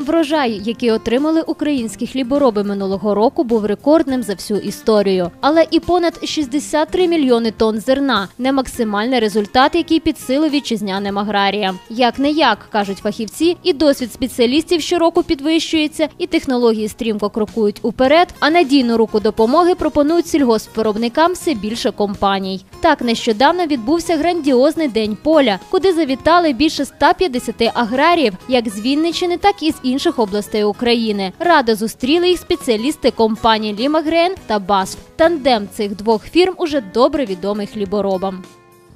Врожай, який отримали українські хлібороби минулого року, був рекордним за всю історію. Але і понад 63 мільйони тонн зерна не максимальний результат, який підсилив вітчизняним аграріям. Як не як кажуть фахівці, і досвід спеціалістів щороку підвищується, і технології стрімко крокують уперед. А надійну руку допомоги пропонують сільгоспвиробникам все більше компаній. Так нещодавно відбувся грандіозний день поля, куди завітали більше 150 аграріїв, як з Вінниччини, так і з інших областей України. Радо зустріли їх спеціалісти компанії Лімагрен та Басф. Тандем цих двох фірм уже добре відомий хліборобам.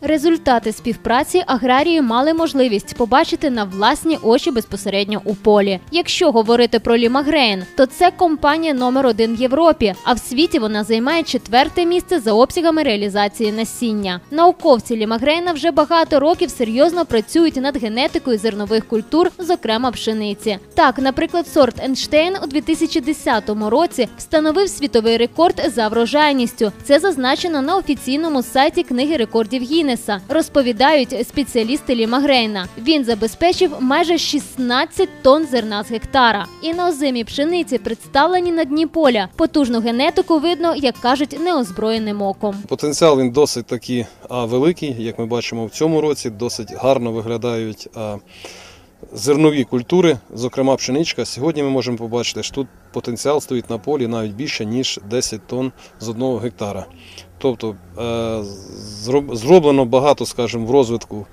Результати співпраці аграрії мали можливість побачити на власні очі безпосередньо у полі. Якщо говорити про Лімагрейн, то це компанія номер один в Європі, а в світі вона займає четверте місце за обсягами реалізації насіння. Науковці Лімагрейна вже багато років серйозно працюють над генетикою зернових культур, зокрема пшениці. Так, наприклад, сорт Енштейн у 2010 році встановив світовий рекорд за врожайністю. Це зазначено на офіційному сайті книги рекордів Гіннеса. Розповідають спеціалісти Лімагрейна. Він забезпечив майже 16 тонн зерна з гектара. І на озимій пшениці представлені на дні поля. Потужну генетику видно, як кажуть, неозброєним оком. Потенціал він досить таки а, великий, як ми бачимо в цьому році, досить гарно виглядають зернові культури, зокрема пшеничка. Сьогодні ми можемо побачити, що тут потенціал стоїть на полі навіть більше, ніж 10 тонн з одного гектара. Тобто е, зроблено багато, скажімо, в розвитку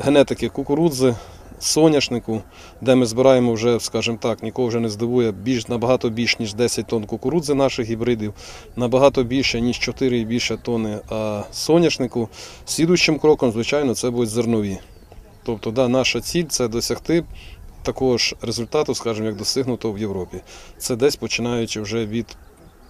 генетики кукурудзи, соняшнику, де ми збираємо вже, скажімо так, нікого вже не здивує, більш, набагато більш, ніж 10 тонн кукурудзи наших гібридів, набагато більше, ніж 4 і більше тонни соняшнику. Слідуючим кроком, звичайно, це будуть зернові. Тобто, да, наша ціль це досягти такого ж результату, скажімо, як досягнуто в Європі. Це десь починаючи вже від,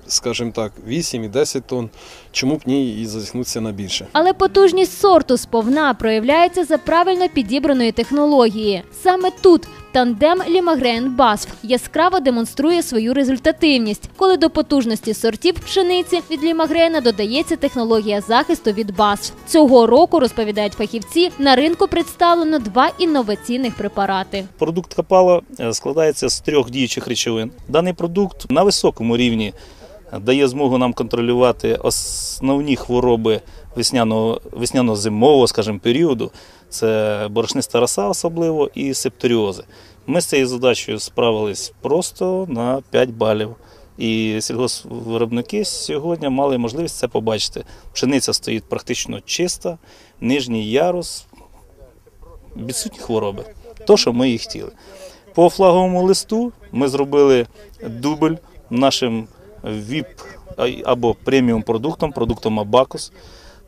скажімо так, 8 і 10 тонн. Чому б ні і зазіхнутися на більше. Але потужність сорту сповна проявляється за правильно підібраної технології. Саме тут тандем Лімагрен Басф яскраво демонструє свою результативність, коли до потужності сортів пшениці від Лімагрена додається технологія захисту від Басф. Цього року розповідають фахівці. На ринку представлено два інноваційних препарати. Продукт Капало е, складається з трьох діючих речовин. Даний продукт на високому рівні дає змогу нам контролювати основні хвороби весняно-зимового, скажімо, періоду. Це борошниста роса особливо і септоріози. Ми з цією задачею справились просто на 5 балів. І сільгоспвиробники сьогодні мали можливість це побачити. Пшениця стоїть практично чиста, нижній ярус, відсутні хвороби. То, що ми і хотіли. По флаговому листу ми зробили дубль нашим ВІП або преміум продуктом, продуктом Абакус.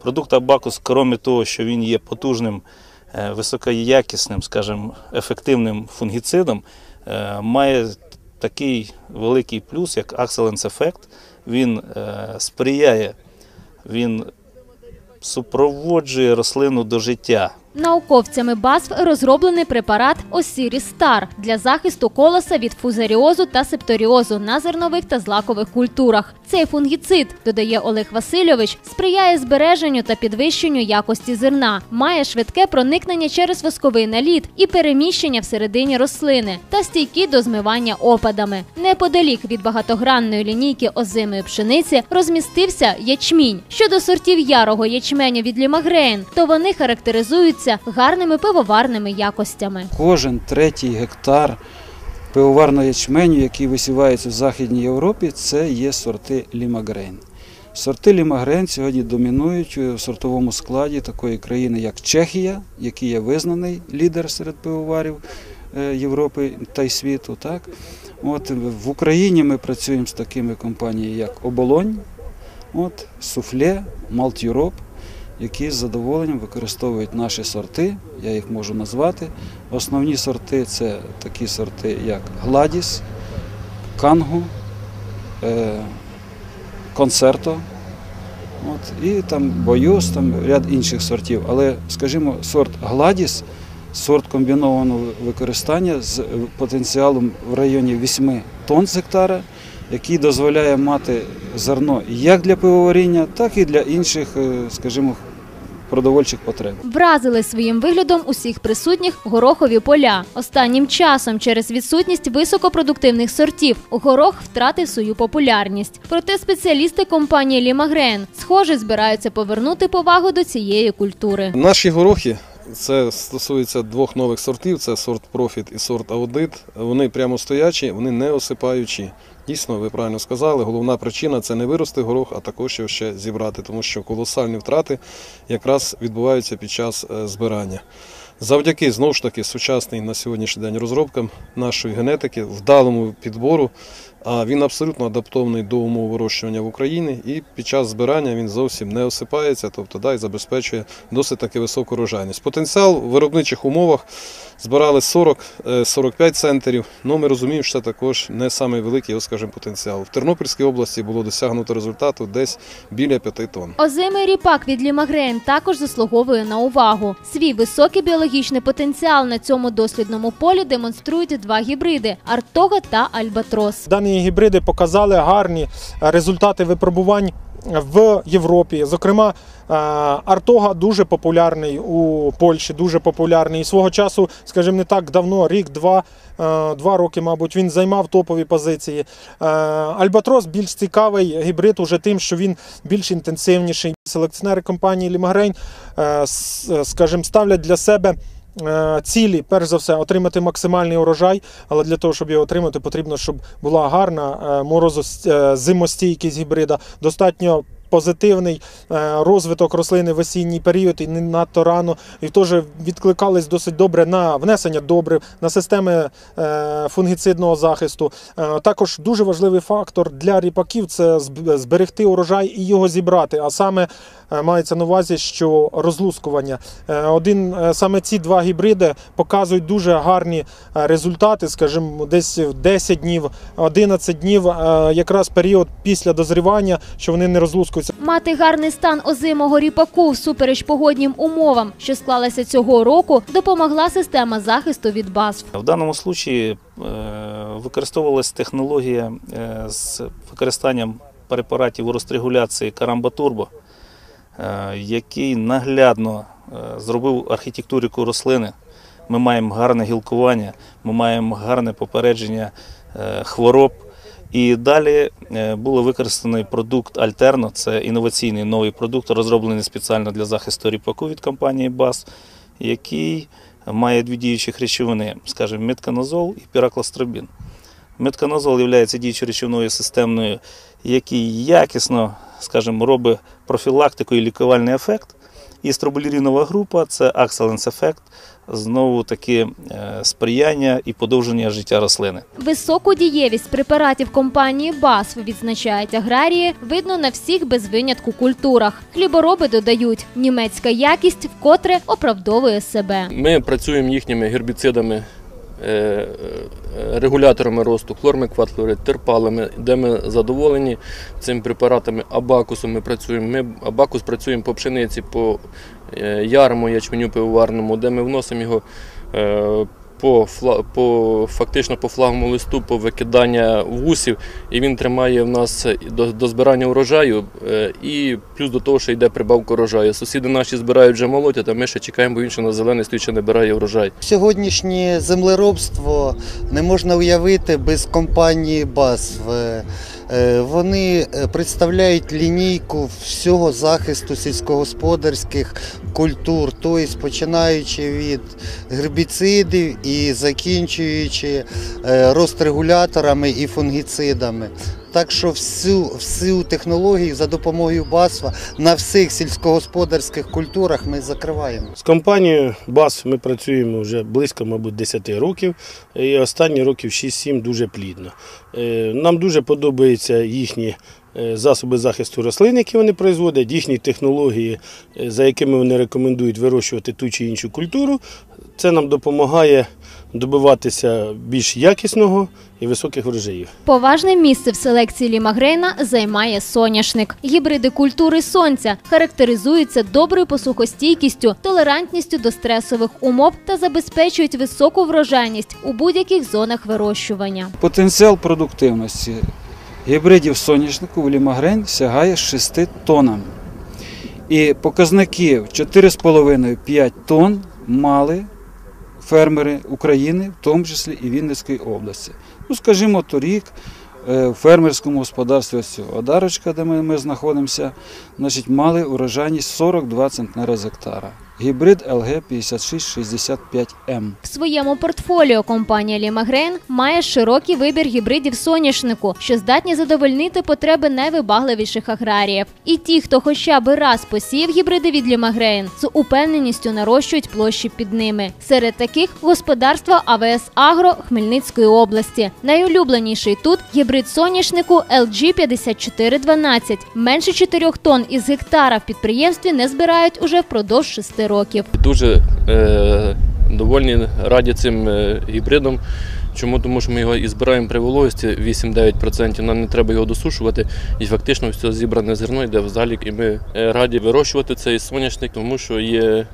Продукт Абакус, крім того, що він є потужним, е, високоякісним, скажімо, ефективним фунгіцидом, е, має такий великий плюс, як Excellence Effect. Він е, сприяє, він супроводжує рослину до життя. Науковцями БАСФ розроблений препарат Осірі Стар для захисту колоса від фузаріозу та септоріозу на зернових та злакових культурах. Цей фунгіцид, додає Олег Васильович, сприяє збереженню та підвищенню якості зерна, має швидке проникнення через восковий наліт і переміщення всередині рослини та стійкі до змивання опадами. Неподалік від багатогранної лінійки озимої пшениці розмістився ячмінь. Щодо сортів ярого ячменю від Лімагрейн, то вони характеризуються гарними пивоварними якостями. Кожен третій гектар пивоварного ячменю, який висівається в Західній Європі, це є сорти Лімагрейн. Сорти Лімагрейн сьогодні домінують у сортовому складі такої країни, як Чехія, який є визнаний лідер серед пивоварів е, Європи та й світу. Так? От, в Україні ми працюємо з такими компаніями, як Оболонь, от, Суфле, Малт Юроп які з задоволенням використовують наші сорти, я їх можу назвати. Основні сорти це такі сорти, як Гладіс, Кангу, е, Концерто. От, і там Бойос, там ряд інших сортів. Але, скажімо, сорт Гладіс, сорт комбінованого використання з потенціалом в районі 8 тонн з гектара, який дозволяє мати зерно як для пивоваріння, так і для інших, е, скажімо, продовольчих потреб. Вразили своїм виглядом усіх присутніх горохові поля. Останнім часом через відсутність високопродуктивних сортів горох втратив свою популярність. Проте спеціалісти компанії Лімагрен схоже збираються повернути повагу до цієї культури. Наші горохи. Це стосується двох нових сортів: це сорт Профіт і сорт Аудит. Вони прямо стоячі, вони не осипаючі. Дійсно, ви правильно сказали. Головна причина це не вирости горох, а також його ще зібрати, тому що колосальні втрати якраз відбуваються під час е, збирання. Завдяки знову ж таки сучасній на сьогоднішній день розробкам нашої генетики, вдалому підбору, а він абсолютно адаптований до умов вирощування в Україні, і під час збирання він зовсім не осипається, тобто да, і забезпечує досить таки високу урожайність. Потенціал в виробничих умовах збирали 40-45 центрів. Ну ми розуміємо, що це також не самий великий, його, скажімо, потенціал. В Тернопільській області було досягнуто результату десь біля 5 тонн. Озимий ріпак від Лімагрен також заслуговує на увагу. Свій високий біологічний потенціал на цьому дослідному полі демонструють два гібриди Артога та Альбатрос. Дані гібриди показали гарні е, результати випробувань в Європі. Зокрема, е, Артога дуже популярний у Польщі, дуже популярний. І свого часу, скажімо, не так давно, рік-два, е, два роки, мабуть, він займав топові позиції. Е, Альбатрос більш цікавий гібрид уже тим, що він більш інтенсивніший. Селекціонери компанії Лімагрейн, скажімо, ставлять для себе. Е, Цілі, перш за все, отримати максимальний урожай, але для того, щоб його отримати, потрібно, щоб була гарна е, морозо- е, гібрида, достатньо позитивний розвиток рослини в осінній період і не надто рано, і теж відкликались досить добре на внесення добрив, на системи фунгіцидного захисту. Також дуже важливий фактор для ріпаків це зберегти урожай і його зібрати. А саме мається на увазі, що розлускування. Е, Один е, саме ці два гібриди показують дуже гарні е, результати, скажімо, десь в 10 днів, 11 днів, е, якраз період після дозрівання, що вони не розлускуються. Мати гарний стан озимого ріпаку всупереч погоднім умовам, що склалися цього року, допомогла система захисту від базв. В даному случаї е, використовувалась технологія е, з використанням препаратів урострегуляції Карамба Турбо, е, який наглядно е, зробив архітектурику рослини. Ми маємо гарне гілкування, ми маємо гарне попередження е, хвороб. І далі е, було використаний продукт Альтерно. Це інноваційний новий продукт, розроблений спеціально для захисту ріпаку від компанії БАС, який має дві діючих речовини, скажімо, метканозол і піраклостробін. Метканозол є діючою речовиною системною, який якісно, скажімо, робить профілактику і лікувальний ефект. І строболірінова група це акселенс ефект, знову таки е, сприяння і подовження життя рослини. Високу дієвість препаратів компанії BASF, відзначають аграрії, видно на всіх без винятку культурах. Хлібороби додають, німецька якість вкотре оправдовує себе. Ми працюємо їхніми гербіцидами, регуляторами росту, хлормекватлори, терпалами, де ми задоволені цими препаратами. Абакусом ми працюємо. Ми абакус працюємо по пшениці, по е, ярму, ячменю пивоварному, де ми вносимо його. По, по фактично по флаговому листу, по викидання вусів, і він тримає в нас до, до збирання урожаю, е, і плюс до того, що йде прибавка урожаю. Сусіди наші збирають вже молотять, а ми ще чекаємо, бо він ще на зелений стоїть, ще не бирає урожай. Сьогоднішнє землеробство не можна уявити без компанії BASF. Е, е, Вони е, представляють лінійку всього захисту сільськогосподарських культур, тобто починаючи від гербіцидів і закінчуючи рострегуляторами і фунгіцидами. Так що всю, всю технологію за допомогою BASF на всіх сільськогосподарських культурах ми закриваємо. З компанією БАС ми працюємо вже близько, мабуть, 10 років, і останні років 6-7 дуже плідно. Е, Нам дуже подобаються їхні е, засоби захисту рослин, які вони производять, їхні технології, е, за якими вони рекомендують вирощувати ту чи іншу культуру. Це нам допомагає добиватися більш якісного і високих врожаїв. Поважне місце в селекції Лімагрейна займає соняшник. Гібриди культури сонця характеризуються доброю посухостійкістю, толерантністю до стресових умов та забезпечують високу врожайність у будь-яких зонах вирощування. Потенціал продуктивності гібридів соняшнику в лімагрень сягає 6 тоннам. І показники в 4,5-5 тонн мали фермери України, в тому числі і Вінницької області. Ну, скажімо, торік е, в фермерському господарстві цього Одарочка, де ми, ми знаходимося, значить, мали урожайність 42 центнера з гектара. Гібрид ЛГ 5665М. В своєму портфоліо компанія Лімагрейн має широкий вибір гібридів соняшнику, що здатні задовольнити потреби найвибагливіших аграріїв. І ті, хто хоча б раз посіяв гібриди від Лімагрейн, з упевненістю нарощують площі під ними. Серед таких господарства АВС Агро Хмельницької області. Найулюбленіший тут гібрид соняшнику LG 5412. Менше 4 тонн із гектара в підприємстві не збирають уже впродовж 6 років. Дуже е, довольні раді цим е, гібридом. Чому? Тому що ми його і збираємо при вологості 8-9%, нам не треба його досушувати, і фактично все зібране зерно йде в залік. І ми е, раді вирощувати цей соняшник, тому що є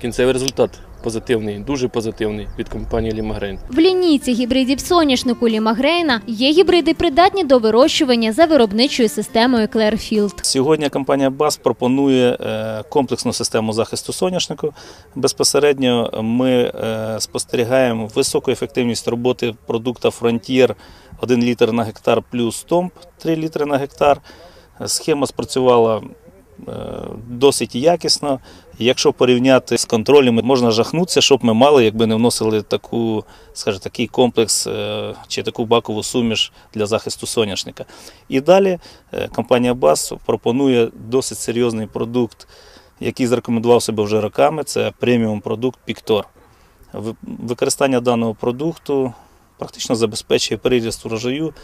кінцевий результат позитивний, дуже позитивний від компанії Лімагрейн. В лінійці гібридів соняшнику Лімагрейна є гібриди придатні до вирощування за виробничою системою Клерфілд. Сьогодні компанія БАС пропонує е, комплексну систему захисту соняшнику. Безпосередньо ми е, спостерігаємо високу ефективність роботи продукта Frontier 1 літр на гектар плюс Томп 3 літри на гектар. Схема спрацювала досить якісно. Якщо порівняти з контролем, можна жахнутися, щоб ми мали, якби не вносили таку, скажімо, такий комплекс е, чи таку бакову суміш для захисту соняшника. І далі е, компанія БАС пропонує досить серйозний продукт, який зарекомендував себе вже роками. Це преміум продукт Піктор. Використання даного продукту практично забезпечує приріст урожаю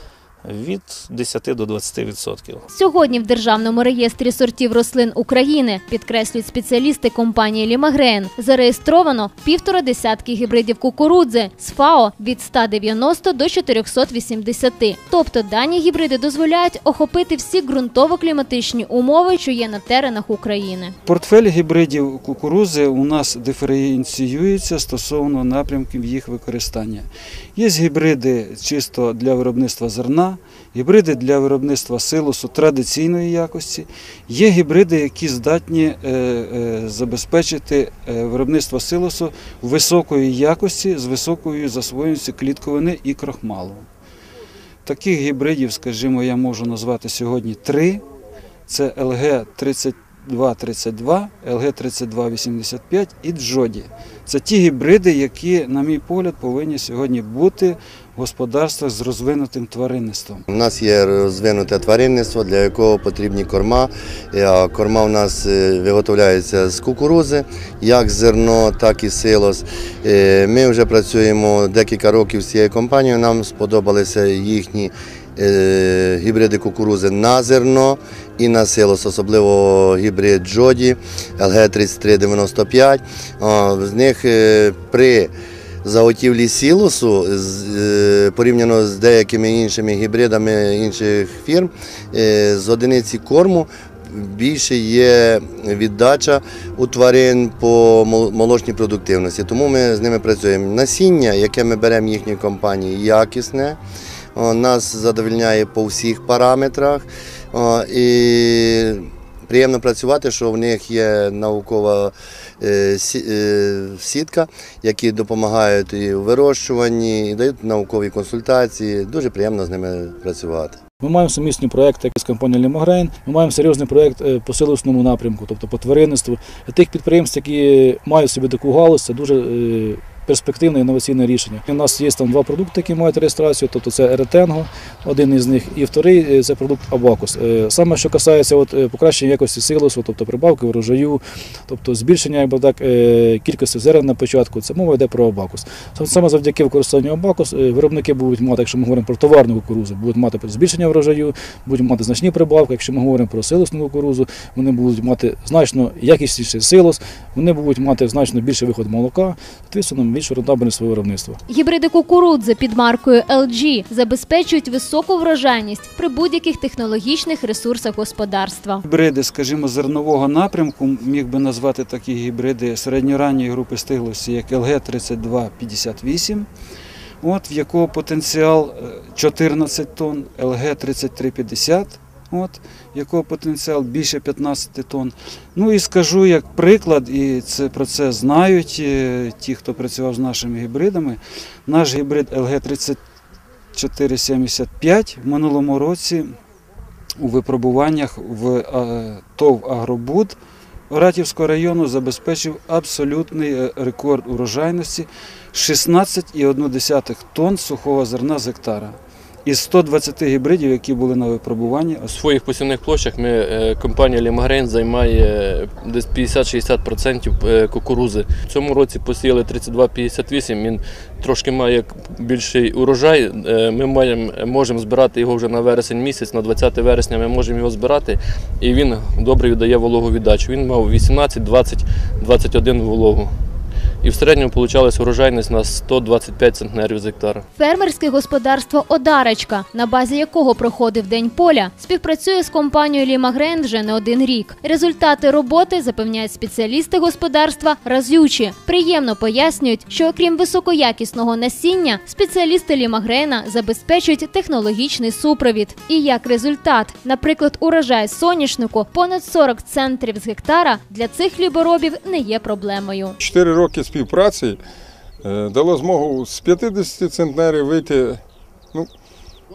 від 10 до 20%. Сьогодні в Державному реєстрі сортів рослин України, підкреслюють спеціалісти компанії Лімагрейн, зареєстровано півтора десятки гібридів кукурудзи з ФАО від 190 до 480. Тобто дані гібриди дозволяють охопити всі ґрунтово-кліматичні умови, що є на теренах України. Портфель гібридів кукурузи у нас диференціюється стосовно напрямків їх використання. Є гібриди чисто для виробництва зерна, гібриди для виробництва силосу традиційної якості, є гібриди, які здатні е, е, забезпечити е, виробництво силосу високої якості з високою засвоєністю клітковини і крохмалу. Таких гібридів, скажімо, я можу назвати сьогодні три: це ЛГ-33. 32, ЛГ-3285 і Джоді. Це ті гібриди, які, на мій погляд, повинні сьогодні бути в господарствах з розвинутим тваринництвом. У нас є розвинуте тваринництво, для якого потрібні корма. Е, корма у нас е, виготовляється з кукурузи, як зерно, так і силос. Е, ми вже працюємо декілька років з цією компанією. Нам сподобалися їхні гібриди кукурузи на зерно і на силос, особливо гібрид Джоді LG3395. А, З них е, при заготівлі сілосу е, порівняно з деякими іншими гібридами інших фірм, е, з одиниці корму більше є віддача у тварин по молочній продуктивності. Тому ми з ними працюємо. Насіння, яке ми беремо їхній компанії, якісне. Нас задовольняє по всіх параметрах. І приємно працювати, що в них є наукова е, е, сітка, які допомагають і у вирощуванні, і дають наукові консультації. Дуже приємно з ними працювати. Ми маємо сумісні проекти з компанією Лімогрейн. Ми маємо серйозний проект е, по силосному напрямку, тобто по тваринництву. Тих підприємств, які мають собі таку галузь, це дуже перспективне інноваційне рішення. У нас є там два продукти, які мають реєстрацію, тобто це Еретенго, один із них, і вторий е, це продукт Абакус. Е, Саме що касається от, е, покращення якості силосу, тобто прибавки врожаю, тобто збільшення якби так, кількості зерен на початку, це мова йде про Абакус. Саме завдяки використанню Абакус виробники будуть мати, якщо ми говоримо про товарну кукурузу, будуть мати збільшення врожаю, будуть мати значні прибавки. Якщо ми говоримо про силосну кукурузу, вони будуть мати значно якісніший силос, вони будуть мати значно більший виход молока, відповідно, більшу рентабельність свого виробництва. Гібриди кукурудзи під маркою LG забезпечують високу врожайність при будь-яких технологічних ресурсах господарства. Гібриди, скажімо, зернового напрямку міг би назвати такі гібриди середньоранньої групи стиглості, як ЛГ 3258, от, в якого потенціал е, 14 тонн, ЛГ 3350, от, якого потенціал більше 15 тонн. Ну і скажу як приклад, і це про це знають е, ті, хто працював з нашими гібридами. Наш гібрид LG 3475 в минулому році у випробуваннях в е, ТОВ Агробуд Оратівського району забезпечив абсолютний е, рекорд урожайності 16,1 тонн сухого зерна з гектара. Із 120 гібридів, які були на випробуванні, У своїх посівних площах ми, е, компанія Лімагрейн займає е, десь 50-60% е, кукурузи. В цьому році посіяли 32-58, він трошки має більший урожай. Ми маємо, можемо збирати його вже на вересень місяць, на 20 вересня ми можемо його збирати, і він добре віддає вологу віддачу. Він мав 18, 20, 21 вологу. І в середньому вийшла урожайність на 125 центнерів з гектара. Фермерське господарство Одарочка, на базі якого проходив День поля, співпрацює з компанією Лімагрен вже не один рік. Результати роботи запевняють спеціалісти господарства разючі. Приємно пояснюють, що окрім високоякісного насіння, спеціалісти Лімагрена забезпечують технологічний супровід. І як результат, наприклад, урожай соняшнику понад 40 центрів з гектара для цих хліборобів не є проблемою. Чотири роки співпраці е, дало змогу з 50 центнерів вийти, ну,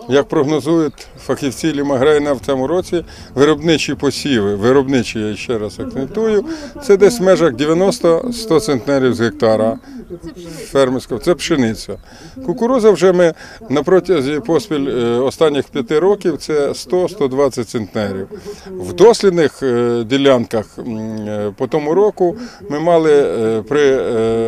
як прогнозують фахівці Лімаграйна в цьому році, виробничі посіви. Виробничі, я ще раз акцентую, це десь в межах 90-100 центнерів з гектара фермерського. Це пшениця. Кукуруза вже ми на протязі поспіль е, останніх п'яти років це 100-120 центнерів. В дослідних е, ділянках е, по тому року ми мали при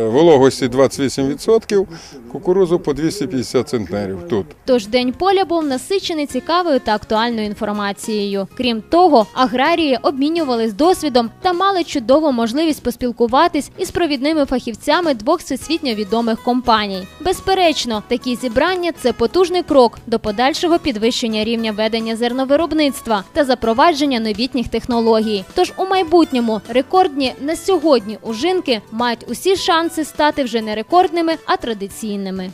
вологості 28% кукурузу по 250 центнерів тут. Тож день поля був насичений цікавою та актуальною інформацією. Крім того, аграрії обмінювались досвідом та мали чудову можливість поспілкуватись із провідними фахівцями двох всесвітньо відомих компаній. Безперечно, такі зібрання це потужний крок до подальшого підвищення рівня ведення зерновиробництва та запровадження новітніх технологій. Тож у майбутньому рекордні на сьогодні ужинки мають усі шанси стати вже не рекордними, а традиційними.